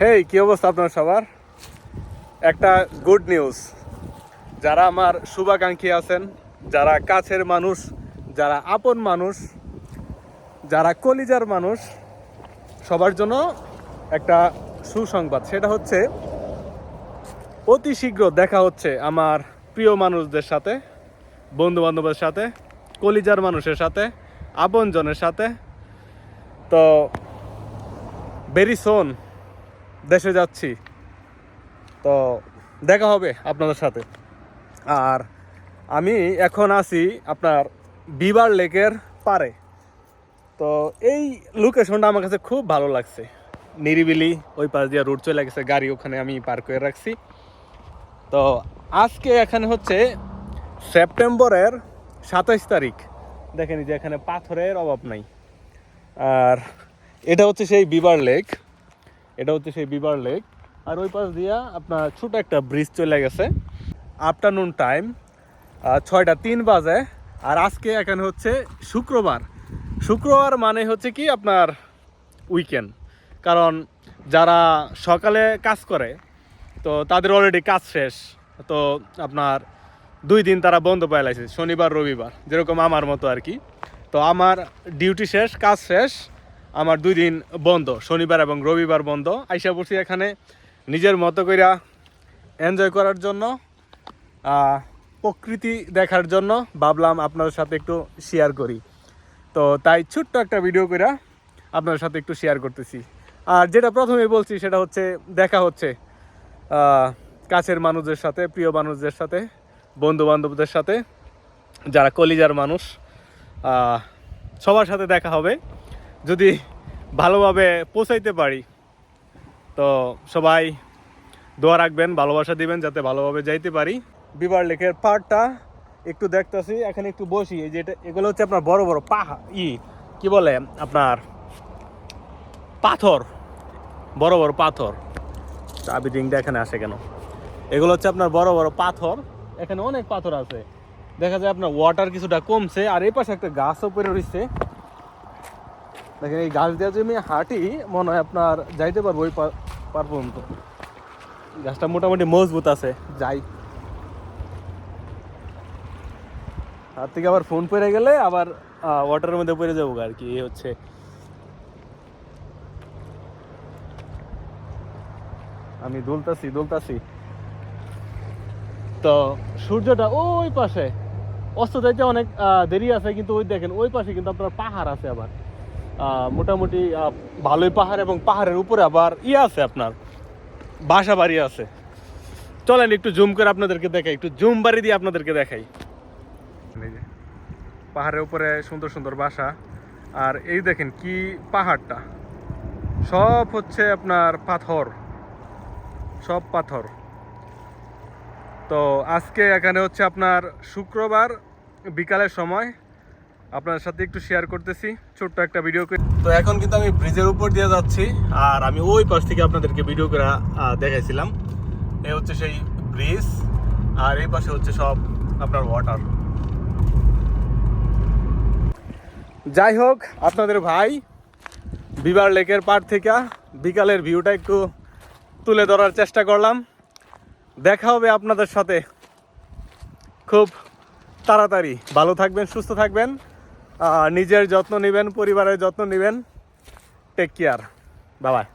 হেই কি অবস্থা আপনার সবার? একটা গুড নিউজ যারা আমার শুভাকাঙ্ক্ষী আছেন, যারা কাছের মানুষ, যারা আপন মানুষ, যারা কলিজার মানুষ, সবার জন্য একটা সুসংবাদ। সেটা হচ্ছে, অতি শীঘ্র দেখা হচ্ছে আমার প্রিয় মানুষদের সাথে বন্ধু বান্ধবের সাথে, কলিজার মানুষের সাথে, আপনজনের সাথে। তো ভেরি সোন দেশে যাচ্ছি। তো দেখা হবে আপনাদের সাথে। আর আমি এখন আছি আপনার বিবার লেকের পারে তো এই লোকেশনটা আমার কাছে খুব ভালো লাগছে। নিরিবিলি ওই পাশ দিয়ে রুট চলে গেছে, গাড়ি ওখানে আমি পার্ক করে রাখছি। তো আজকে এখানে হচ্ছে সেপ্টেম্বরের সাতাইশ তারিখ। দেখেন যে এখানে পাথরের অভাব নাই। আর এটা হচ্ছে সেই বিবার লেক। এটা হচ্ছে সেই বিবার লেক। আর ওই পাশ দিয়া আপনার ছোট একটা ব্রিজ চলে গেছে। আফটারনুন টাইম ছয়টা তিন বাজে। আর আজকে এখানে হচ্ছে শুক্রবার। শুক্রবার মানে হচ্ছে কি আপনার উইকেন্ড কারণ যারা সকালে কাজ করে, তো তাদের অলরেডি কাজ শেষ। তো আপনার দুই দিন তারা বন্ধ পায় লাইছে শনিবার, রবিবার। যেরকম আমার মতো আর কি। তো আমার ডিউটি শেষ, কাজ শেষ। আমার দুই দিন বন্ধ, শনিবার এবং রবিবার বন্ধ। আইসা পড়ছি এখানে নিজের মতো কইরা এনজয় করার জন্য প্রকৃতি দেখার জন্য। ভাবলাম আপনাদের সাথে একটু শেয়ার করি। তো তাই ছোট্ট একটা ভিডিও করে আপনাদের সাথে একটু শেয়ার করতেছি। আর যেটা প্রথমে বলছি সেটা হচ্ছে, দেখা হচ্ছে কাছের মানুষদের সাথে, প্রিয় মানুষদের সাথে বন্ধু বান্ধবদের সাথে, যারা কলিজার মানুষ সবার সাথে দেখা হবে। যদি ভালোভাবে পৌঁছাইতে পারি, তো সবাই দোয়া রাখবেন, ভালোবাসা দিবেন যাতে ভালোভাবে যাইতে পারি। বিবার লেকের পাড়টা একটু দেখতেছি, এখানে একটু বসি, এই যে এটা, এগুলো হচ্ছে আপনার বড় বড় পাহা, ই, কি বলে আপনার পাথর, বড় বড় পাথর। চাবি রিংটা এখানে আসে কেন? এগুলো হচ্ছে আপনার বড় বড় পাথর, এখানে অনেক পাথর আছে। দেখা যায় আপনার ওয়াটার কিছুটা কমছে, আর এই পাশে একটা গাছও পড়ে রয়েছে দেখেন এই গাছ দিয়ে যদি আমি হাঁটি মনে হয় আপনার যাইতে পারব ওই পা- পার পর্যন্ত। গাছটা মোটামুটি মজবুত আছে। যাই। হাত থেকে আবার ফোন পড়ে গেলে আবার ওয়াটারের মধ্যে পড়ে যাব আর কি এই হচ্ছে। আমি দুলতাছি দুলতাছি। তো সূর্যটা ওই পাশে। অস্ত যাইতে অনেক আহ, দেরি আছে কিন্তু ওই দেখেন ওই পাশে কিন্তু আপনার পাহাড় আছে আবার। মোটামুটি ভালোই পাহাড় এবং পাহাড়ের উপরে আবার ইয়ে আছে আপনার, বাসা বাড়ি আছে। চলেন একটু জুম করে আপনাদেরকে দেখাই, একটু জুম বাড়ি দিয়ে আপনাদেরকে দেখাই। পাহাড়ের উপরে সুন্দর সুন্দর বাসা, আর এই দেখেন কি পাহাড়টা। সব হচ্ছে আপনার পাথর, সব পাথর। তো আজকে এখানে হচ্ছে আপনার শুক্রবার, বিকালের সময়। আপনার সাথে একটু শেয়ার করতেছি, ছোট্ট একটা ভিডিও করে। তো এখন কিন্তু আমি ব্রিজের উপর দিয়ে যাচ্ছি, আর আমি ওই পাশ থেকে আপনাদেরকে ভিডিও করে দেখাইছিলাম। এই হচ্ছে সেই ব্রিজ আর এই পাশে হচ্ছে সব আপনার ওয়াটার যাই হোক, আপনাদের ভাই, বিবার লেকের পার থেকে বিকালের ভিউটা একটু তুলে ধরার চেষ্টা করলাম। দেখা হবে আপনাদের সাথে। খুব তাড়াতাড়ি। ভালো থাকবেন, সুস্থ থাকবেন। নিজের যত্ন নেবেন পরিবারের যত্ন নেবেন। টেক কেয়ার বাবাই